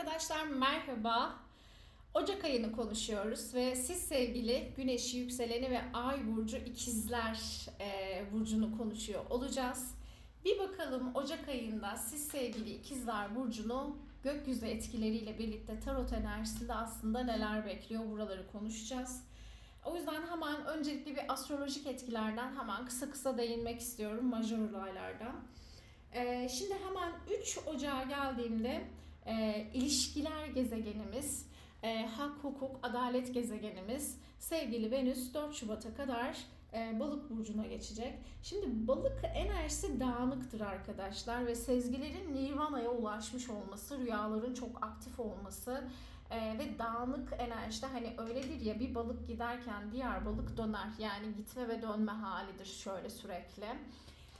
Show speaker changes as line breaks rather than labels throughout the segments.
Arkadaşlar merhaba. Ocak ayını konuşuyoruz ve siz sevgili Güneşi, Yükseleni ve Ay burcu ikizler e, burcunu konuşuyor olacağız. Bir bakalım Ocak ayında siz sevgili ikizler burcunu gökyüzü etkileriyle birlikte tarot enerjisinde aslında neler bekliyor buraları konuşacağız. O yüzden hemen öncelikle bir astrolojik etkilerden hemen kısa kısa değinmek istiyorum majör olaylardan. E, şimdi hemen 3 Ocağa geldiğimde e, ilişkiler gezegenimiz, e, hak, hukuk, adalet gezegenimiz sevgili Venüs 4 Şubat'a kadar e, balık burcuna geçecek. Şimdi balık enerjisi dağınıktır arkadaşlar ve sezgilerin nirvana'ya ulaşmış olması, rüyaların çok aktif olması e, ve dağınık enerjide hani öyledir ya bir balık giderken diğer balık döner. Yani gitme ve dönme halidir şöyle sürekli.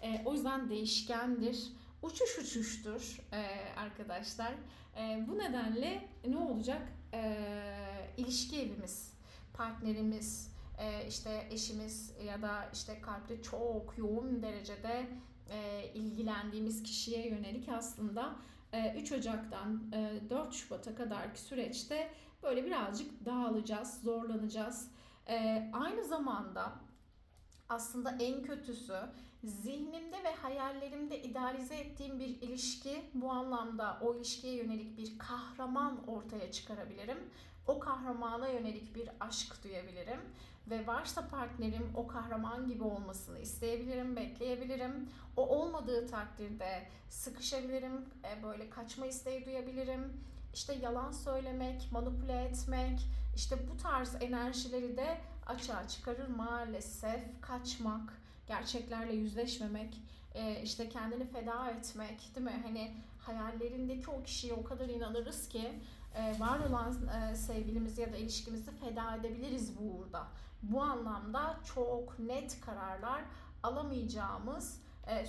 E, o yüzden değişkendir uçuş uçuştur e, arkadaşlar. E, bu nedenle ne olacak? E, ilişki evimiz, partnerimiz, e, işte eşimiz ya da işte kalpte çok yoğun derecede e, ilgilendiğimiz kişiye yönelik aslında 3 Ocak'tan 4 Şubat'a kadarki süreçte böyle birazcık dağılacağız, zorlanacağız. Aynı zamanda aslında en kötüsü zihnimde ve hayallerimde idealize ettiğim bir ilişki bu anlamda o ilişkiye yönelik bir kahraman ortaya çıkarabilirim. O kahramana yönelik bir aşk duyabilirim ve varsa partnerim o kahraman gibi olmasını isteyebilirim, bekleyebilirim. O olmadığı takdirde sıkışabilirim, e, böyle kaçma isteği duyabilirim. İşte yalan söylemek, manipüle etmek, işte bu tarz enerjileri de açığa çıkarır maalesef. Kaçmak, gerçeklerle yüzleşmemek, e, işte kendini feda etmek, değil mi? Hani hayallerindeki o kişiye o kadar inanırız ki e, var olan e, sevgilimizi ya da ilişkimizi feda edebiliriz bu uğurda. Bu anlamda çok net kararlar alamayacağımız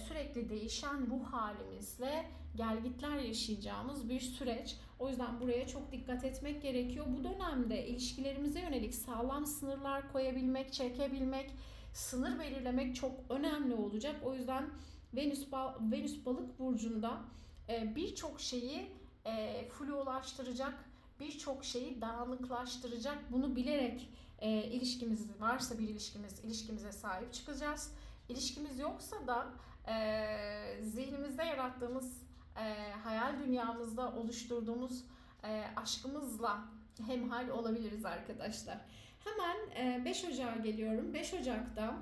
sürekli değişen ruh halimizle gelgitler yaşayacağımız bir süreç. O yüzden buraya çok dikkat etmek gerekiyor. Bu dönemde ilişkilerimize yönelik sağlam sınırlar koyabilmek, çekebilmek, sınır belirlemek çok önemli olacak. O yüzden Venüs Venüs Balık burcunda e, birçok şeyi e, fluolaştıracak, birçok şeyi dağınıklaştıracak. Bunu bilerek e, ilişkimiz varsa bir ilişkimiz, ilişkimize sahip çıkacağız. İlişkimiz yoksa da e, zihnimizde yarattığımız, e, hayal dünyamızda oluşturduğumuz e, aşkımızla hemhal olabiliriz arkadaşlar. Hemen e, 5 Ocağı geliyorum. 5 Ocak'ta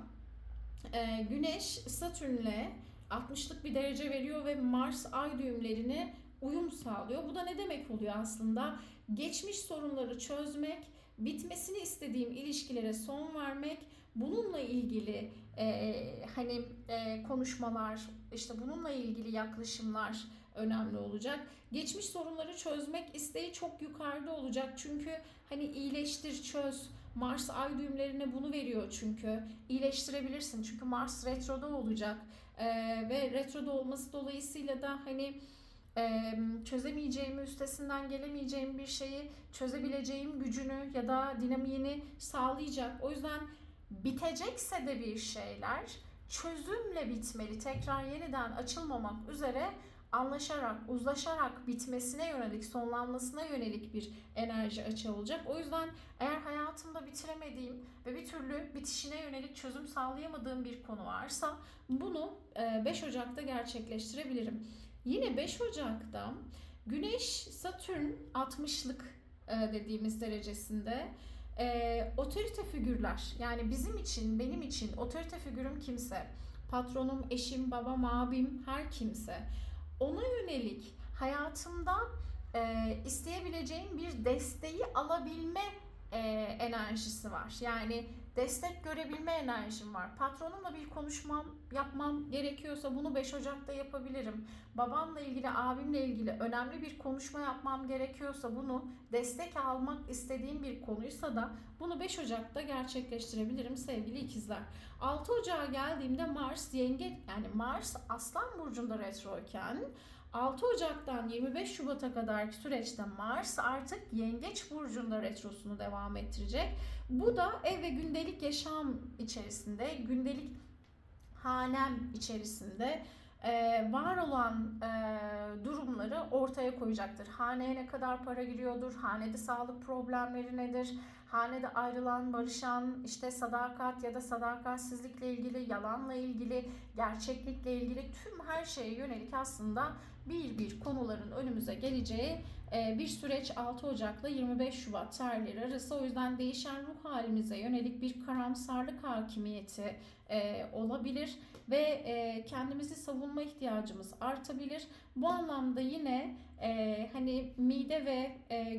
e, Güneş Satürn'le 60'lık bir derece veriyor ve Mars ay düğümlerini uyum sağlıyor. Bu da ne demek oluyor aslında? Geçmiş sorunları çözmek, bitmesini istediğim ilişkilere son vermek, bununla ilgili e, hani e, konuşmalar, işte bununla ilgili yaklaşımlar önemli olacak. Geçmiş sorunları çözmek isteği çok yukarıda olacak. Çünkü hani iyileştir, çöz. Mars ay düğümlerine bunu veriyor çünkü. iyileştirebilirsin. Çünkü Mars retroda olacak. E, ve retroda olması dolayısıyla da hani çözemeyeceğimi, üstesinden gelemeyeceğim bir şeyi çözebileceğim gücünü ya da dinamiğini sağlayacak. O yüzden bitecekse de bir şeyler çözümle bitmeli. Tekrar yeniden açılmamak üzere anlaşarak, uzlaşarak bitmesine yönelik, sonlanmasına yönelik bir enerji açığı olacak. O yüzden eğer hayatımda bitiremediğim ve bir türlü bitişine yönelik çözüm sağlayamadığım bir konu varsa bunu 5 Ocak'ta gerçekleştirebilirim. Yine 5 Ocak'ta Güneş Satürn 60'lık e, dediğimiz derecesinde e, otorite figürler. Yani bizim için benim için otorite figürüm kimse? Patronum, eşim, babam, abim her kimse. Ona yönelik hayatımda e, isteyebileceğim bir desteği alabilme e, enerjisi var. Yani destek görebilme enerjim var. Patronumla bir konuşmam yapmam gerekiyorsa bunu 5 Ocak'ta yapabilirim. Babamla ilgili, abimle ilgili önemli bir konuşma yapmam gerekiyorsa bunu destek almak istediğim bir konuysa da bunu 5 Ocak'ta gerçekleştirebilirim sevgili ikizler. 6 Ocak'a geldiğimde Mars yenge yani Mars Aslan burcunda retroyken 6 Ocak'tan 25 Şubat'a kadarki süreçte Mars artık Yengeç burcunda retrosunu devam ettirecek. Bu da ev ve gündelik yaşam içerisinde, gündelik hanem içerisinde e, var olan e, durumlar durumları ortaya koyacaktır. Haneye ne kadar para giriyordur, hanede sağlık problemleri nedir, hanede ayrılan, barışan, işte sadakat ya da sadakatsizlikle ilgili, yalanla ilgili, gerçeklikle ilgili tüm her şeye yönelik aslında bir bir konuların önümüze geleceği e, bir süreç 6 Ocak'la 25 Şubat tarihleri arası. O yüzden değişen ruh halimize yönelik bir karamsarlık hakimiyeti e, olabilir ve e, kendimizi savunma ihtiyacımız artabilir. Bu anlamda yine hani mide ve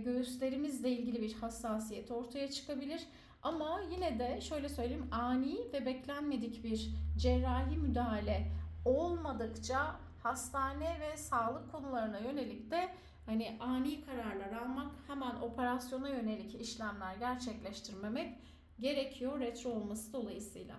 göğüslerimizle ilgili bir hassasiyet ortaya çıkabilir. Ama yine de şöyle söyleyeyim ani ve beklenmedik bir cerrahi müdahale olmadıkça hastane ve sağlık konularına yönelik de hani ani kararlar almak, hemen operasyona yönelik işlemler gerçekleştirmemek gerekiyor retro olması dolayısıyla.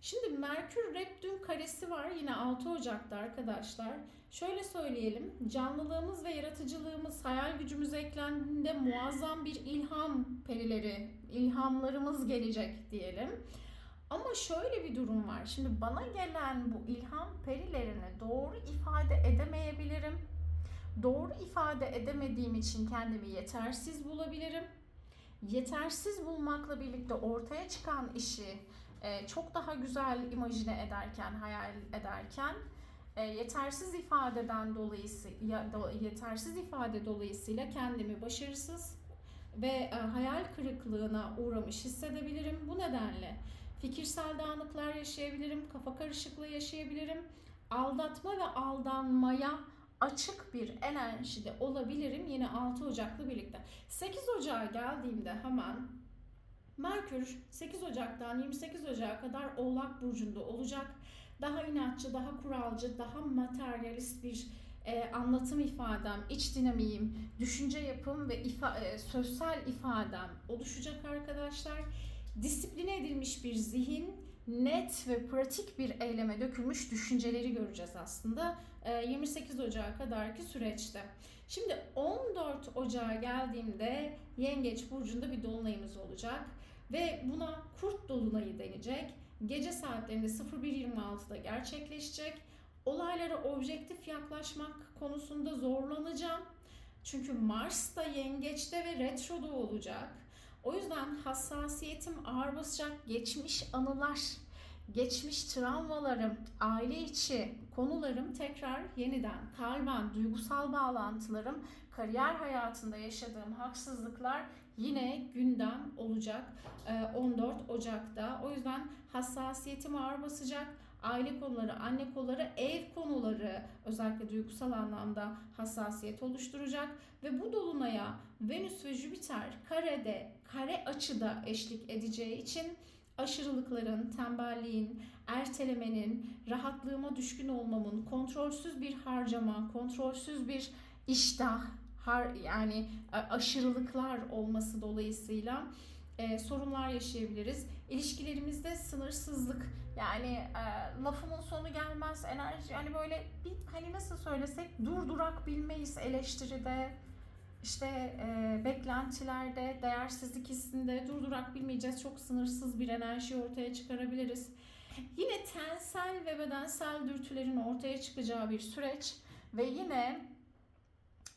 Şimdi Merkür Reptün karesi var yine 6 Ocak'ta arkadaşlar. Şöyle söyleyelim, canlılığımız ve yaratıcılığımız, hayal gücümüz eklendiğinde muazzam bir ilham perileri, ilhamlarımız gelecek diyelim. Ama şöyle bir durum var. Şimdi bana gelen bu ilham perilerini doğru ifade edemeyebilirim. Doğru ifade edemediğim için kendimi yetersiz bulabilirim. Yetersiz bulmakla birlikte ortaya çıkan işi e, çok daha güzel imajine ederken, hayal ederken e, yetersiz ifadeden dolayısıyla yetersiz ifade dolayısıyla kendimi başarısız ve e, hayal kırıklığına uğramış hissedebilirim. Bu nedenle fikirsel dağınıklar yaşayabilirim, kafa karışıklığı yaşayabilirim. Aldatma ve aldanmaya açık bir enerjide olabilirim yine 6 Ocak'la birlikte. 8 Ocak'a geldiğimde hemen Merkür 8 Ocak'tan 28 Ocak'a kadar Oğlak Burcu'nda olacak. Daha inatçı, daha kuralcı, daha materyalist bir e, anlatım ifadem, iç dinamiğim, düşünce yapım ve ifa, e, sözsel ifadem oluşacak arkadaşlar. Disipline edilmiş bir zihin, net ve pratik bir eyleme dökülmüş düşünceleri göreceğiz aslında 28 Ocak'a kadarki süreçte. Şimdi 14 Ocak'a geldiğimde Yengeç Burcu'nda bir dolunayımız olacak ve buna Kurt Dolunayı denecek. Gece saatlerinde 01.26'da gerçekleşecek. Olaylara objektif yaklaşmak konusunda zorlanacağım. Çünkü Mars da yengeçte ve retroda olacak. O yüzden hassasiyetim ağır basacak geçmiş anılar, geçmiş travmalarım, aile içi konularım tekrar yeniden kalben, duygusal bağlantılarım, kariyer hayatında yaşadığım haksızlıklar yine gündem olacak 14 Ocak'ta. O yüzden hassasiyetim ağır basacak. Aile konuları, anne konuları, ev konuları özellikle duygusal anlamda hassasiyet oluşturacak. Ve bu dolunaya Venüs ve Jüpiter karede, kare açıda eşlik edeceği için aşırılıkların, tembelliğin, ertelemenin, rahatlığıma düşkün olmamın, kontrolsüz bir harcama, kontrolsüz bir iştah, har, yani aşırılıklar olması dolayısıyla e, sorunlar yaşayabiliriz. İlişkilerimizde sınırsızlık yani e, lafımın sonu gelmez enerji yani böyle bir hani nasıl söylesek durdurak bilmeyiz eleştiride işte e, beklentilerde değersizlik hissinde durdurak bilmeyeceğiz çok sınırsız bir enerji ortaya çıkarabiliriz. Yine tensel ve bedensel dürtülerin ortaya çıkacağı bir süreç ve yine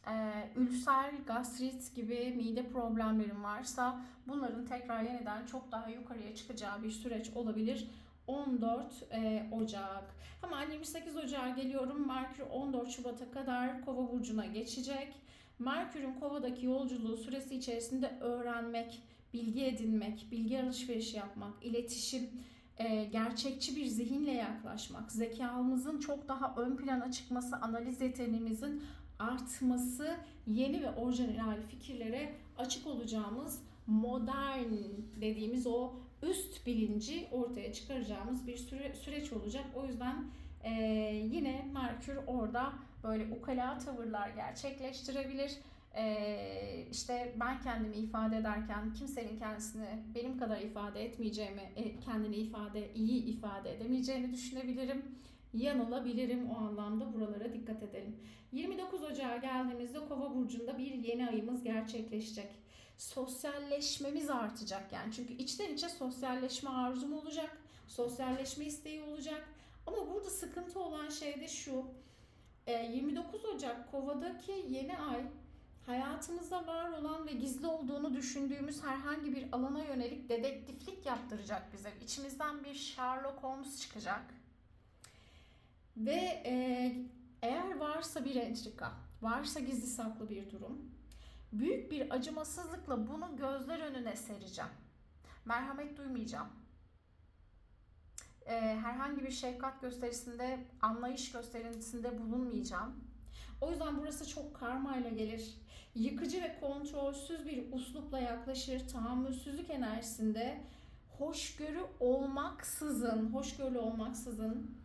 e, ülser, gastrit gibi mide problemlerin varsa bunların tekrar yeniden çok daha yukarıya çıkacağı bir süreç olabilir. 14 e, Ocak. Hemen 28 Ocak'a geliyorum. Merkür 14 Şubat'a kadar Kova burcuna geçecek. Merkür'ün Kova'daki yolculuğu süresi içerisinde öğrenmek, bilgi edinmek, bilgi alışverişi yapmak, iletişim, e, gerçekçi bir zihinle yaklaşmak, zekamızın çok daha ön plana çıkması, analiz yeteneğimizin artması, yeni ve orijinal fikirlere açık olacağımız modern dediğimiz o üst bilinci ortaya çıkaracağımız bir süre, süreç olacak. O yüzden e, yine Merkür orada böyle ukala tavırlar gerçekleştirebilir. Ee, işte ben kendimi ifade ederken kimsenin kendisini benim kadar ifade etmeyeceğimi, e, kendini ifade iyi ifade edemeyeceğini düşünebilirim. Yanılabilirim o anlamda buralara dikkat edelim. 29 Ocağı geldiğimizde Kova burcunda bir yeni ayımız gerçekleşecek. Sosyalleşmemiz artacak yani çünkü içten içe sosyalleşme arzum olacak, sosyalleşme isteği olacak. Ama burada sıkıntı olan şey de şu e, 29 Ocak Kova'daki yeni ay hayatımızda var olan ve gizli olduğunu düşündüğümüz herhangi bir alana yönelik dedektiflik yaptıracak bize. İçimizden bir Sherlock Holmes çıkacak. Ve e, eğer varsa bir entrika, varsa gizli saklı bir durum, büyük bir acımasızlıkla bunu gözler önüne sereceğim. Merhamet duymayacağım. E, herhangi bir şefkat gösterisinde, anlayış gösterisinde bulunmayacağım. O yüzden burası çok karmayla gelir. Yıkıcı ve kontrolsüz bir uslupla yaklaşır. Tahammülsüzlük enerjisinde hoşgörü olmaksızın, hoşgörülü olmaksızın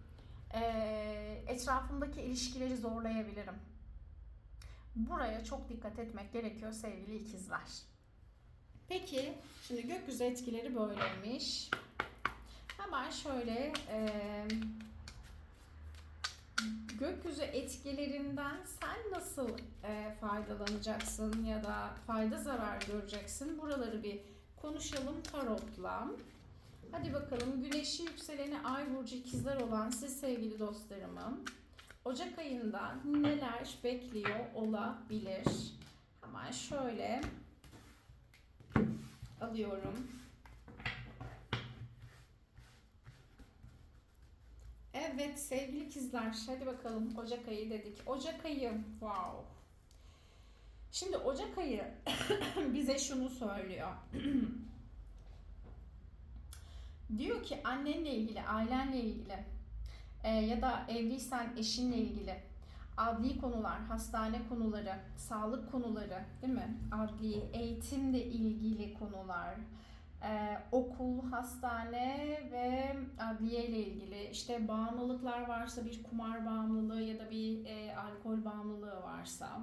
etrafımdaki ilişkileri zorlayabilirim. Buraya çok dikkat etmek gerekiyor sevgili ikizler. Peki, şimdi gökyüzü etkileri böyleymiş. Hemen şöyle eee, gökyüzü etkilerinden sen nasıl eee, faydalanacaksın ya da fayda zarar göreceksin? Buraları bir konuşalım tarotla. Hadi bakalım güneşi yükseleni ay burcu ikizler olan siz sevgili dostlarımın Ocak ayında neler bekliyor olabilir? Hemen şöyle alıyorum. Evet sevgili ikizler hadi bakalım Ocak ayı dedik. Ocak ayı wow. Şimdi Ocak ayı bize şunu söylüyor. Diyor ki annenle ilgili, ailenle ilgili e, ya da evliysen eşinle ilgili adli konular, hastane konuları, sağlık konuları değil mi? Adli, eğitimle ilgili konular, e, okul, hastane ve adliye ile ilgili işte bağımlılıklar varsa bir kumar bağımlılığı ya da bir e, alkol bağımlılığı varsa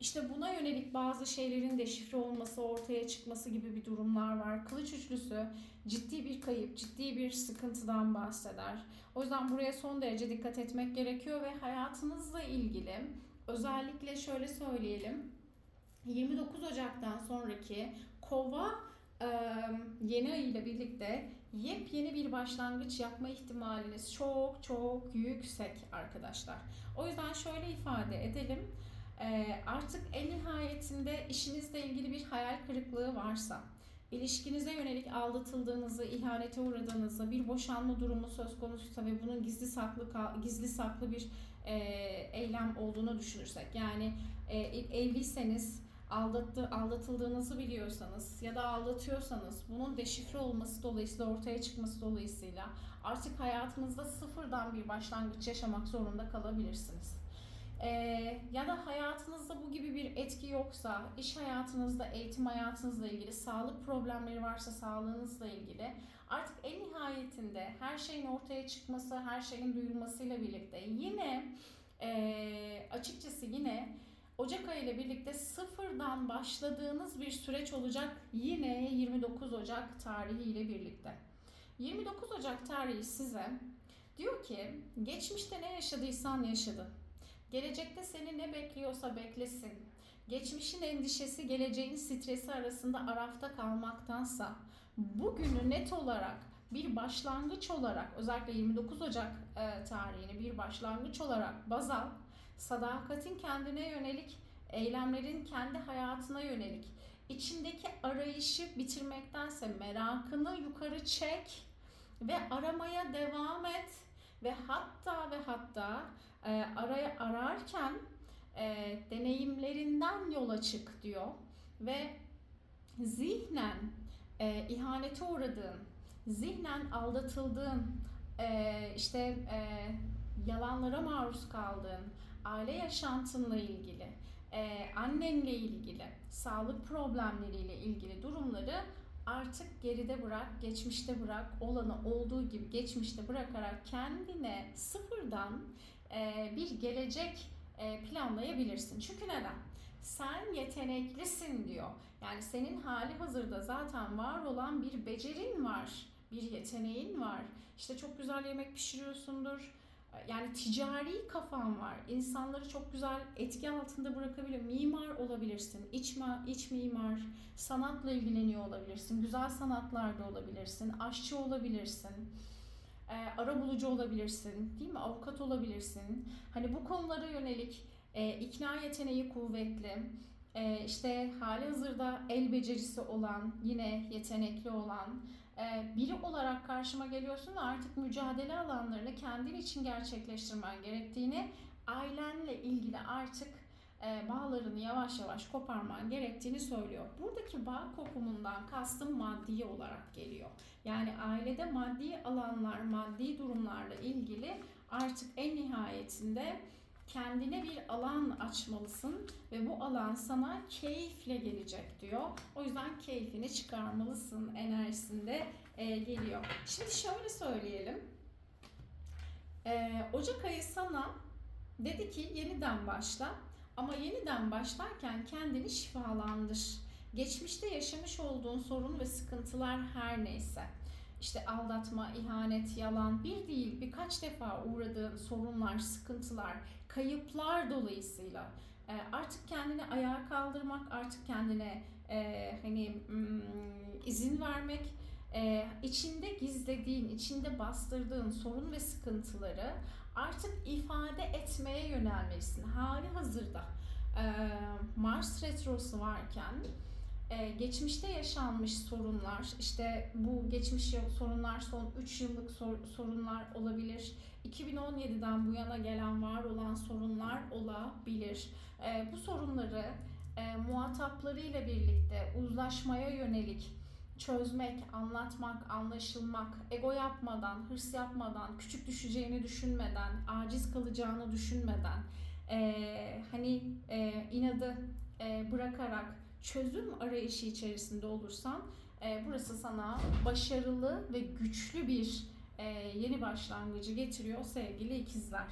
işte buna yönelik bazı şeylerin deşifre olması, ortaya çıkması gibi bir durumlar var. Kılıç üçlüsü ciddi bir kayıp, ciddi bir sıkıntıdan bahseder. O yüzden buraya son derece dikkat etmek gerekiyor ve hayatınızla ilgili özellikle şöyle söyleyelim. 29 Ocak'tan sonraki Kova yeni ay ile birlikte yepyeni bir başlangıç yapma ihtimaliniz çok çok yüksek arkadaşlar. O yüzden şöyle ifade edelim. E, artık en nihayetinde işinizle ilgili bir hayal kırıklığı varsa, ilişkinize yönelik aldatıldığınızı, ihanete uğradığınızı, bir boşanma durumu söz konusuysa ve bunun gizli saklı gizli saklı bir e, eylem olduğunu düşünürsek, yani e, evliyseniz aldattı, aldatıldığınızı biliyorsanız ya da aldatıyorsanız bunun deşifre olması dolayısıyla ortaya çıkması dolayısıyla artık hayatınızda sıfırdan bir başlangıç yaşamak zorunda kalabilirsiniz. Ee, ya da hayatınızda bu gibi bir etki yoksa, iş hayatınızda, eğitim hayatınızla ilgili, sağlık problemleri varsa sağlığınızla ilgili artık en nihayetinde her şeyin ortaya çıkması, her şeyin duyulmasıyla birlikte yine e, açıkçası yine Ocak ayı ile birlikte sıfırdan başladığınız bir süreç olacak yine 29 Ocak tarihi ile birlikte. 29 Ocak tarihi size diyor ki geçmişte ne yaşadıysan yaşadın. Gelecekte seni ne bekliyorsa beklesin. Geçmişin endişesi, geleceğin stresi arasında arafta kalmaktansa bugünü net olarak bir başlangıç olarak özellikle 29 Ocak e, tarihini bir başlangıç olarak baz al. Sadakatin kendine yönelik, eylemlerin kendi hayatına yönelik, içindeki arayışı bitirmektense merakını yukarı çek ve aramaya devam et ve hatta ve hatta e, araya ararken e, deneyimlerinden yola çık diyor ve zihnen e, ihanete uğradığın, zihnen aldatıldığın, e, işte e, yalanlara maruz kaldığın, aile yaşantınla ilgili, e, annenle ilgili, sağlık problemleriyle ilgili durumları artık geride bırak, geçmişte bırak, olanı olduğu gibi geçmişte bırakarak kendine sıfırdan bir gelecek e, planlayabilirsin. Çünkü neden? Sen yeteneklisin diyor. Yani senin hali hazırda zaten var olan bir becerin var, bir yeteneğin var. İşte çok güzel yemek pişiriyorsundur. Yani ticari kafan var. İnsanları çok güzel etki altında bırakabilir. Mimar olabilirsin. İç, iç mimar, sanatla ilgileniyor olabilirsin. Güzel sanatlarda olabilirsin. Aşçı olabilirsin e, arabulucu olabilirsin, değil mi? Avukat olabilirsin. Hani bu konulara yönelik e, ikna yeteneği kuvvetli, e, işte hali hazırda el becerisi olan, yine yetenekli olan e, biri olarak karşıma geliyorsun ve artık mücadele alanlarını kendin için gerçekleştirmen gerektiğini, ailenle ilgili artık bağlarını yavaş yavaş koparman gerektiğini söylüyor. Buradaki bağ kopumundan kastım maddi olarak geliyor. Yani ailede maddi alanlar, maddi durumlarla ilgili artık en nihayetinde kendine bir alan açmalısın ve bu alan sana keyifle gelecek diyor. O yüzden keyfini çıkarmalısın enerjisinde e, geliyor. Şimdi şöyle söyleyelim. E, Ocak ayı sana dedi ki yeniden başla ama yeniden başlarken kendini şifalandır. Geçmişte yaşamış olduğun sorun ve sıkıntılar her neyse işte aldatma, ihanet, yalan bir değil birkaç defa uğradığın sorunlar, sıkıntılar, kayıplar dolayısıyla e, artık kendini ayağa kaldırmak, artık kendine e, hani mm, izin vermek, e, içinde gizlediğin, içinde bastırdığın sorun ve sıkıntıları artık ifade etmeye yönelmelisin. Hali hazırda e, Mars retrosu varken ee, geçmişte yaşanmış sorunlar, işte bu geçmiş sorunlar son 3 yıllık sor- sorunlar olabilir. 2017'den bu yana gelen var olan sorunlar olabilir. Ee, bu sorunları e, muhataplarıyla birlikte uzlaşmaya yönelik çözmek, anlatmak, anlaşılmak, ego yapmadan, hırs yapmadan, küçük düşeceğini düşünmeden, aciz kalacağını düşünmeden, e, hani e, inadı e, bırakarak çözüm arayışı içerisinde olursan e, burası sana başarılı ve güçlü bir e, yeni başlangıcı getiriyor sevgili ikizler.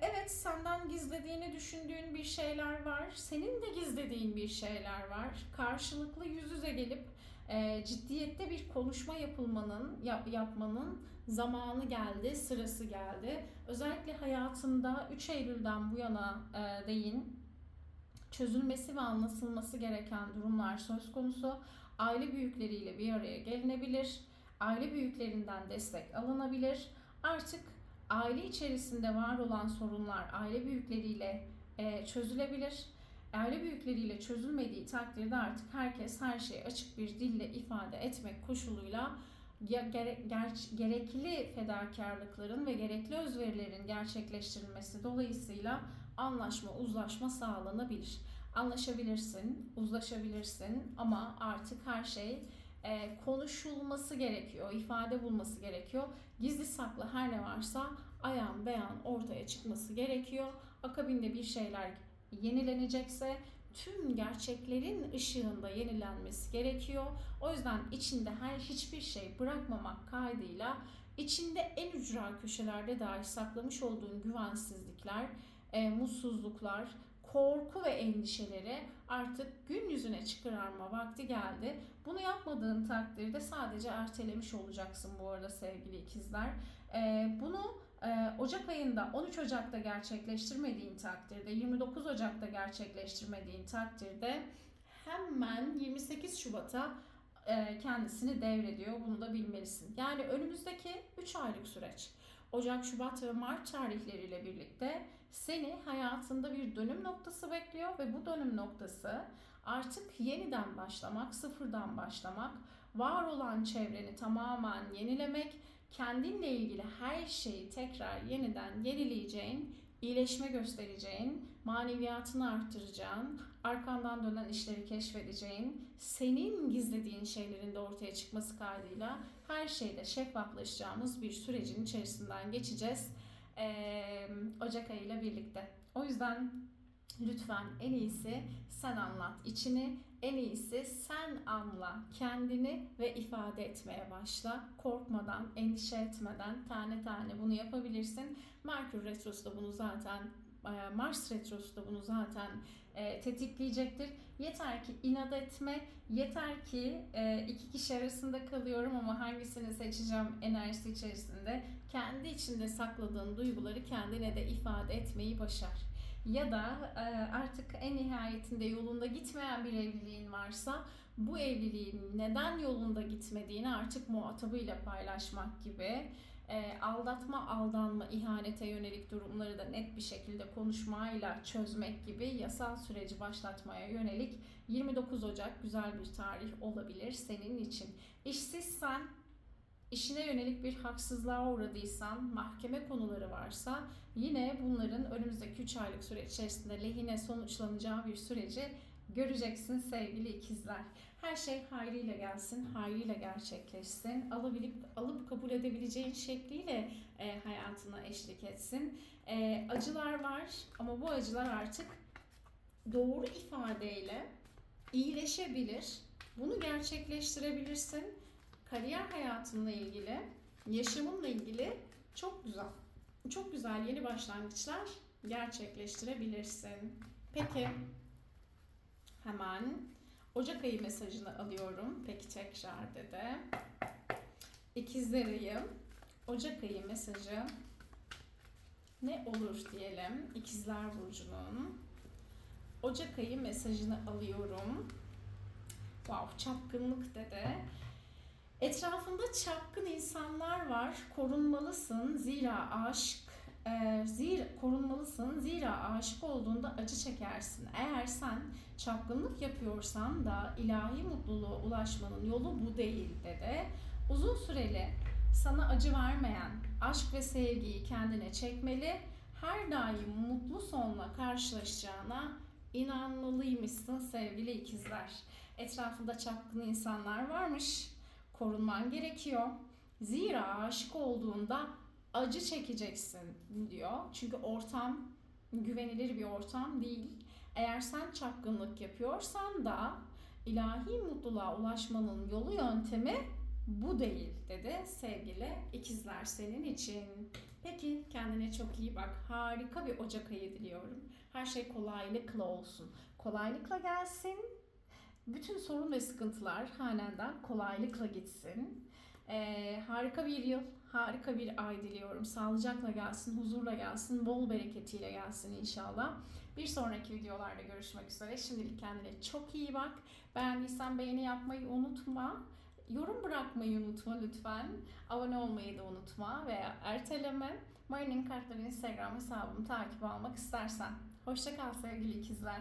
Evet senden gizlediğini düşündüğün bir şeyler var. Senin de gizlediğin bir şeyler var. Karşılıklı yüz yüze gelip e, ciddiyette bir konuşma yapılmanın yap, yapmanın zamanı geldi, sırası geldi. Özellikle hayatında 3 Eylül'den bu yana e, değin çözülmesi ve anlaşılması gereken durumlar söz konusu. Aile büyükleriyle bir araya gelinebilir. Aile büyüklerinden destek alınabilir. Artık aile içerisinde var olan sorunlar aile büyükleriyle e, çözülebilir. Aile büyükleriyle çözülmediği takdirde artık herkes her şeyi açık bir dille ifade etmek koşuluyla ge- gere- ger- gerekli fedakarlıkların ve gerekli özverilerin gerçekleştirilmesi dolayısıyla anlaşma, uzlaşma sağlanabilir. Anlaşabilirsin, uzlaşabilirsin ama artık her şey e, konuşulması gerekiyor, ifade bulması gerekiyor. Gizli saklı her ne varsa ayan beyan ortaya çıkması gerekiyor. Akabinde bir şeyler yenilenecekse tüm gerçeklerin ışığında yenilenmesi gerekiyor. O yüzden içinde her hiçbir şey bırakmamak kaydıyla içinde en ücra köşelerde dahi saklamış olduğun güvensizlikler, e, mutsuzluklar, korku ve endişeleri artık gün yüzüne çıkarma vakti geldi. Bunu yapmadığın takdirde sadece ertelemiş olacaksın bu arada sevgili ikizler. E, bunu Ocak ayında 13 Ocak'ta gerçekleştirmediğin takdirde, 29 Ocak'ta gerçekleştirmediğin takdirde hemen 28 Şubat'a e, kendisini devrediyor. Bunu da bilmelisin. Yani önümüzdeki 3 aylık süreç. Ocak, Şubat ve Mart tarihleriyle birlikte seni hayatında bir dönüm noktası bekliyor ve bu dönüm noktası artık yeniden başlamak, sıfırdan başlamak, var olan çevreni tamamen yenilemek, kendinle ilgili her şeyi tekrar yeniden yenileyeceğin, iyileşme göstereceğin, maneviyatını arttıracağın, arkandan dönen işleri keşfedeceğin, senin gizlediğin şeylerin de ortaya çıkması kaydıyla her şeyde şeffaflaşacağımız bir sürecin içerisinden geçeceğiz. Ee, Ocak ayıyla birlikte. O yüzden lütfen en iyisi sen anlat içini, en iyisi sen anla kendini ve ifade etmeye başla. Korkmadan, endişe etmeden tane tane bunu yapabilirsin. Merkür Retrosu da bunu zaten e, Mars Retrosu da bunu zaten e, tetikleyecektir. Yeter ki inat etme, yeter ki e, iki kişi arasında kalıyorum ama hangisini seçeceğim enerjisi içerisinde kendi içinde sakladığın duyguları kendine de ifade etmeyi başar. Ya da e, artık en nihayetinde yolunda gitmeyen bir evliliğin varsa bu evliliğin neden yolunda gitmediğini artık muhatabıyla paylaşmak gibi e, aldatma, aldanma, ihanete yönelik durumları da net bir şekilde konuşmayla çözmek gibi yasal süreci başlatmaya yönelik 29 Ocak güzel bir tarih olabilir senin için. İşsizsen, işine yönelik bir haksızlığa uğradıysan, mahkeme konuları varsa yine bunların önümüzdeki 3 aylık süreç içerisinde lehine sonuçlanacağı bir süreci göreceksin sevgili ikizler. Her şey hayrıyla gelsin, hayrıyla gerçekleşsin. Alabilip alıp kabul edebileceğin şekliyle e, hayatına eşlik etsin. E, acılar var ama bu acılar artık doğru ifadeyle iyileşebilir. Bunu gerçekleştirebilirsin. Kariyer hayatınla ilgili, yaşamınla ilgili çok güzel. Çok güzel yeni başlangıçlar gerçekleştirebilirsin. Peki hemen Ocak ayı mesajını alıyorum. Peki tekrar dedi. İkizler. Ocak ayı mesajı ne olur diyelim İkizler Burcu'nun. Ocak ayı mesajını alıyorum. Wow, çapkınlık dedi. Etrafında çapkın insanlar var. Korunmalısın. Zira aşk e, zira korunmalısın. Zira aşık olduğunda acı çekersin. Eğer sen çapkınlık yapıyorsan da ilahi mutluluğa ulaşmanın yolu bu değil dedi. Uzun süreli sana acı vermeyen aşk ve sevgiyi kendine çekmeli. Her daim mutlu sonla karşılaşacağına inanmalıymışsın sevgili ikizler. Etrafında çapkın insanlar varmış. Korunman gerekiyor. Zira aşık olduğunda acı çekeceksin diyor. Çünkü ortam güvenilir bir ortam değil. Eğer sen çapkınlık yapıyorsan da ilahi mutluluğa ulaşmanın yolu yöntemi bu değil dedi sevgili ikizler senin için. Peki kendine çok iyi bak. Harika bir Ocak ayı diliyorum. Her şey kolaylıkla olsun. Kolaylıkla gelsin. Bütün sorun ve sıkıntılar hanenden kolaylıkla gitsin. Ee, harika bir yıl, harika bir ay diliyorum. Sağlıcakla gelsin, huzurla gelsin, bol bereketiyle gelsin inşallah. Bir sonraki videolarda görüşmek üzere. Şimdilik kendine çok iyi bak. Beğendiysen beğeni yapmayı unutma. Yorum bırakmayı unutma lütfen. Abone olmayı da unutma veya erteleme. Mari'nin Kartları Instagram hesabımı takip almak istersen. Hoşçakal sevgili ikizler.